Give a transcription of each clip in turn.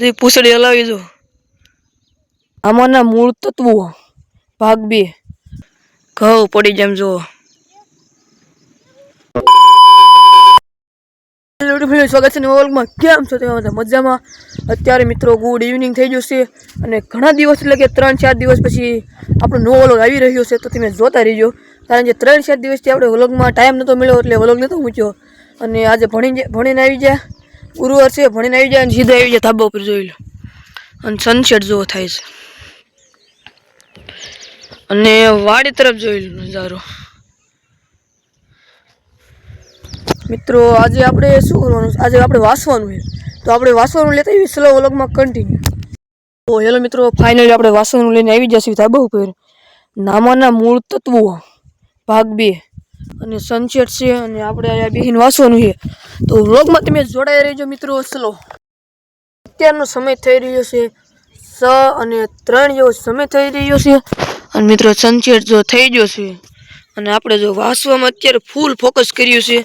જે પૂછડી હલાવી દો. આમાંના મૂળ તત્વો ભાગ બે. ઘઉં પડી જેમ જુઓ. સ્વાગત છે નવા કેમ છો તમે બધા? મજામાં? અત્યારે મિત્રો ગુડ ઇવનિંગ થઈ ગયું છે અને ઘણા દિવસ એટલે કે ત્રણ ચાર દિવસ પછી આપણો નવો વ્લોગ આવી રહ્યો છે તો તમે જોતા રહીજો. કારણ કે ત્રણ ચાર દિવસથી આપણે વ્લોગમાં ટાઈમ નહોતો મળ્યો એટલે વ્લોગ નહોતો મૂક્યો. અને આજે ભણી ભણીને આવી ગયા. ગુરુવાર છે, ભણીને આવી જાય અને સીધા આવી જાય ધાબા ઉપર જોઈ લો. અને સનસેટ જેવો થાય છે. અને વાડી તરફ જોઈ લો નજારો. મિત્રો, આજે આપણે શું કરવાનું આજે આપણે વાંચવાનું છે. તો આપણે વાંચવાનું લેતા આવીએ સ્લો વ્લોગમાં કન્ટિન્યુ તો હેલો મિત્રો ફાઇનલી આપણે વાંચવાનું લઈને આવી જશું ધાબા ઉપર. નામાના મૂળ તત્વો, ભાગ બે. અને સનસેટ છે અને આપણે અહીંયા બેહીને વાંચવાનું છે. તો વ્લોગમાં તમે જોડાઈ રહેજો મિત્રો સ્લો અત્યારનો સમય થઈ રહ્યો છે સ અને ત્રણ જેવો સમય થઈ રહ્યો છે. અને મિત્રો સનસેટ જો થઈ ગયો છે અને આપણે જો વાંચવામાં અત્યારે ફૂલ ફોકસ કર્યું છે.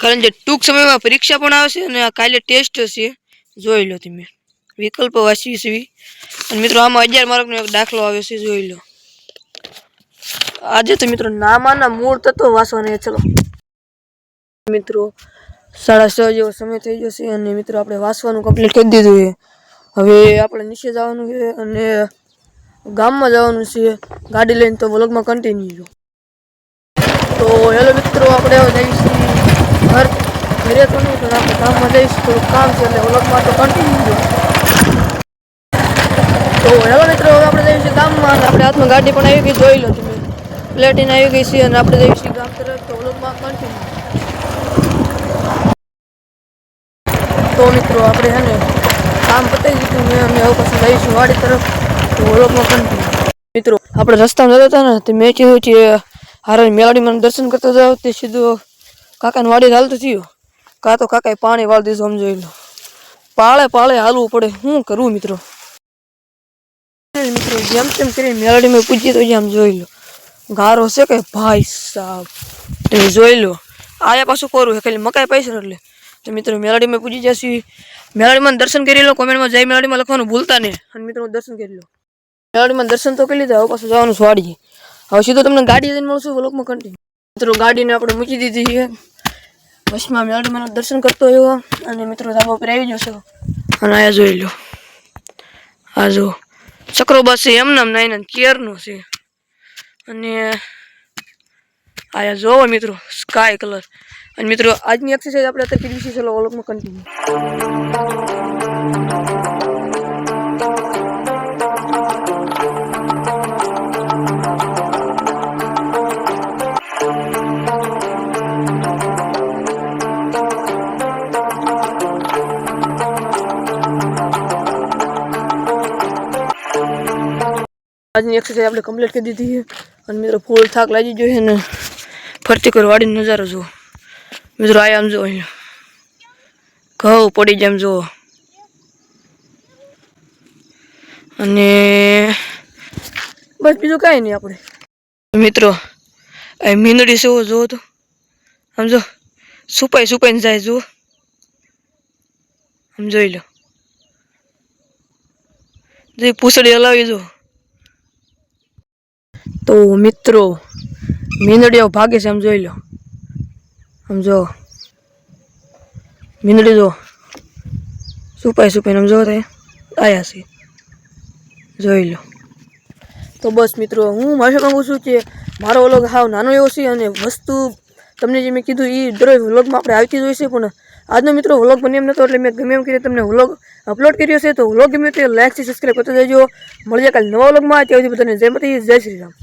કારણ કે ટૂંક સમયમાં પરીક્ષા પણ આવશે અને આ કાલે ટેસ્ટ હશે. જોઈ લો તમે. વિકલ્પ વાંચવી છે. અને મિત્રો, આમાં અગિયાર માર્કનો એક દાખલો આવે છે, જોઈ લો. આજે તો મિત્રો નામાના મૂળ તત્વો વાંચવાના ચલો. મિત્રો, સાડા છ જેવો સમય થઈ ગયો છે અને મિત્રો આપણે વાંચવાનું કમ્પ્લીટ કરી દીધું છે. હવે આપણે નીચે જવાનું છે અને ગામમાં જવાનું છે. ગાડી લઈને તો વ્લોગમાં કન્ટિન્યુ તો હેલો મિત્રો, આપણે જઈશું ઘર ઘરે તો નહીં, પણ આપણે ગામમાં જઈશું. થોડું કામ છે એટલે વ્લોગમાં તો કન્ટિન્યુ તો હેલો મિત્રો, હવે આપણે જઈશું ગામમાં. આપણે હાથમાં ગાડી પણ આવી ગઈ, જોઈ લો તમે. પ્લેટિન આવી ગઈ છે અને આપણે જઈશું ગામ તરફ તો વ્લોગમાં કન્ટિન્યુ તો મિત્રો, આપણે છે ને કામ પતાવી દીધું મેં અમે હવે પછી જઈશું વાડી તરફ તો વ્લોગમાં કન્ટિન્યુ મિત્રો, આપણે રસ્તામાં જતા હતા ને, તે મેં કીધું કે હારે મેલાડીમાં દર્શન કરતા જાવ તે સીધું કાકાને વાડી હાલતું થયું. કાં તો કાકાએ પાણી વાળી દીધું, સમજાઈ લો. પાળે પાળે હાલવું પડે, શું કરવું મિત્રો? મિત્રો, જેમ તેમ કરીને મેલાડીમાં પૂછીએ તો જેમ જોઈ લો. ગારો છે કે ભાઈ સાહેબ તમે જોઈ લો. આયા પાછું કોરું ખાલી મકાઈ પૈસા એટલે. તો મિત્રો, મેલાડીમાં પૂજી જશે. મેલાડીમાં દર્શન કરી લો કોમેન્ટમાં જય મેલાડીમાં લખવાનું ભૂલતા નહીં. અને મિત્રો દર્શન કરી લો. મેલાડીમાં દર્શન તો કરી લીધા, હવે પાછું જવાનું સ્વાડીએ હવે સીધું તમને ગાડી જઈને મળશું વ્લોગમાં કન્ટિન્યુ મિત્રો, ગાડીને આપણે મૂકી દીધી છે. બસમાં મેલાડીમાં દર્શન કરતો એવો અને મિત્રો, ધાબા ઉપર આવી જશો અને આયા જોઈ લો. આ જો ચક્રો બસ છે એમ નામ નાઈ કેરનો છે. અને આયા જોવો મિત્રો સ્કાય કલર અને મિત્રો, આજની એક્સરસાઇઝ આપણે અત્યારે કીધી છે, ચલો વ્લોગમાં કન્ટિન્યુ આજની એક્સરસાઇઝ આપણે કમ્પ્લીટ કરી દીધી છે. અને મિત્રો ફૂલ થાક લાગી જોઈએ ને ફરતી કોઈ વાડીનો નજારો જુઓ. મિત્રો આ આમ જો અહીંયા. ઘઉં પડી જેમ જુઓ. અને બસ બીજું કાંઈ નહીં આપણે. મિત્રો, આ મીંદડી શું જુઓ તો. સમજો સુપાઈ સુપાઈને જાય, જુઓ. આમ જોઈ લો. જે પૂછડી હલાવી, જુઓ. તો મિત્રો, મીંદડીઓ ભાગે છે, આમ જોઈ લો. આમ જો. મીંદડી જો. સુપાઈ સુપાઈને આમ જો તે આયા છે. જોઈ લો. તો બસ મિત્રો, હું મારી માગું છું કે મારો વ્લોગ હાવ નાનો એવો છે અને વસ્તુ, તમને જે મેં કીધું એ દરેક વ્લોગમાં આપણે આવતી જ હોય છે, પણ આજનો મિત્રો વ્લોગ બની એમ નતો એટલે મેં ગમે એમ કરીને તમને વ્લોગ અપલોડ કર્યો છે. તો વ્લોગ ગમે તો લાઈક છે સબસ્ક્રાઈબ કરતા જજો મળીએ કાલે નવા વ્લોગમાં ત્યાં સુધી બધાને જય મતી જય શ્રી રામ.